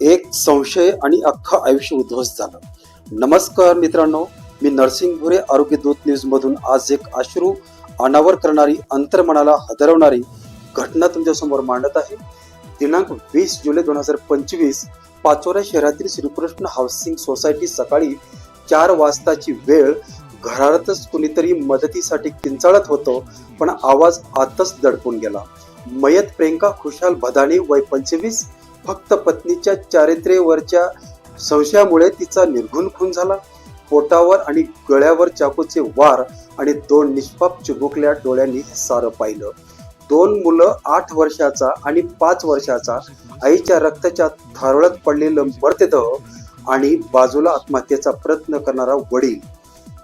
एक संशय आणि अख्खं आयुष्य उद्ध्वस्त झालं. नमस्कार मित्रांनो मी नरसिंग भुरे आरोग्य दूत न्यूज मधून आज एक अश्रू अनावर करणारी अंतर्मनाला हदरवणारी घटना तुमच्यासमोर मांडत आहे. दिनांक वीस जुलै दोन हजार पंचवीस पाचोरा शहरातील श्रीकृष्ण हाऊसिंग सोसायटी सकाळी चार वाजताची वेळ घरातच कुणीतरी मदतीसाठी किंचाळत होतो पण आवाज आतच दडपून गेला. मयत प्रियंका खुशाल भदाणी वय पंचवीस फक्त पत्नीच्या चारित्र्यावरच्या संशयामुळे तिचा निर्घुण खून झाला. पोटावर आणि गळ्यावर चाकूचे वार आणि दोन निष्पाप चिबुकल्या डोळ्यांनी हे सारं पाहिलं. दोन मुलं आठ वर्षाचा आणि पाच वर्षाचा आईच्या रक्ताच्या थारळत पडलेलं मर्तदेह आणि बाजूला आत्महत्येचा प्रयत्न करणारा वडील.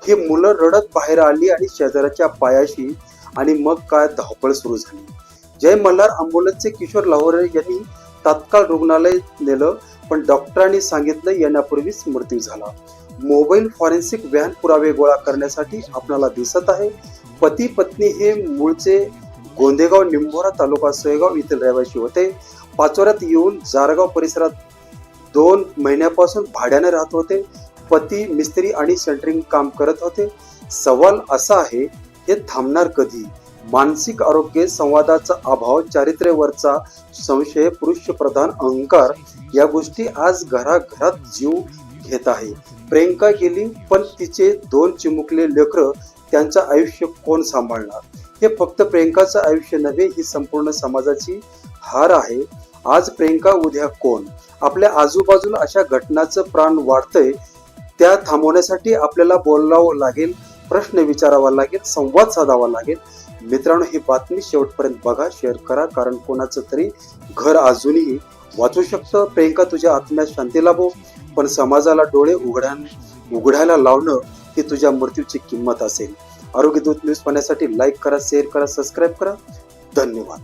ही मुलं रडत बाहेर आली आणि शेजाऱ्याच्या पायाशी आणि मग काय धावपळ सुरू झाली. जय मल्हार अँब्युलन्सचे किशोर लाहोरे यांनी तात्काळ रुग्णालय नेलं पण डॉक्टरांनी सांगितलं येण्यापूर्वीच मृत्यू झाला. मोबाईल फॉरेन्सिक व्हॅन पुरावे गोळा करण्यासाठी आपणाला दिसत आहे. पती पत्नी हे मूळचे गोंदेगाव निंभोरा तालुका सोयगाव येथील रहिवासी होते. पाचोऱ्यात येऊन जारगाव परिसरात दोन महिन्यापासून भाड्याने राहत होते. पती मिस्त्री आणि सेंटरिंग काम करत होते. सवाल असा आहे हे थांबणार कधी? मानसिक आरोग्य संवादाचा अभाव चारित्र्यवरचा संशय पुरुष प्रधान अहंकार या गोष्टी आज घराघरात जीव घेत आहे. प्रियंका गेली पण तिचे दोन चिमुकले लेकर त्यांचं आयुष्य कोण सांभाळणार? हे फक्त प्रियंकाचं आयुष्य नव्हे ही संपूर्ण समाजाची हार आहे. आज प्रियंका उद्या कोण? आपल्या आजूबाजूला अशा घटनाचं प्राण वाढतंय त्या थांबवण्यासाठी आपल्याला बोलावं लागेल प्रश्न विचारावा लागेल संवाद साधावा लागेल. मित्रांनो ही बातमी शेवटपर्यंत बघा शेअर करा कारण कोणाचं तरी घर अजूनही वाचू शकतं. प्रियंका तुझ्या आत्म्यात शांती लाभो. पण समाजाला डोळे उघड्या उघडायला लावणं ही तुझ्या मृत्यूची किंमत असेल. आरोग्यदूत न्यूज पाहण्यासाठी लाईक करा शेअर करा सबस्क्राईब करा. धन्यवाद.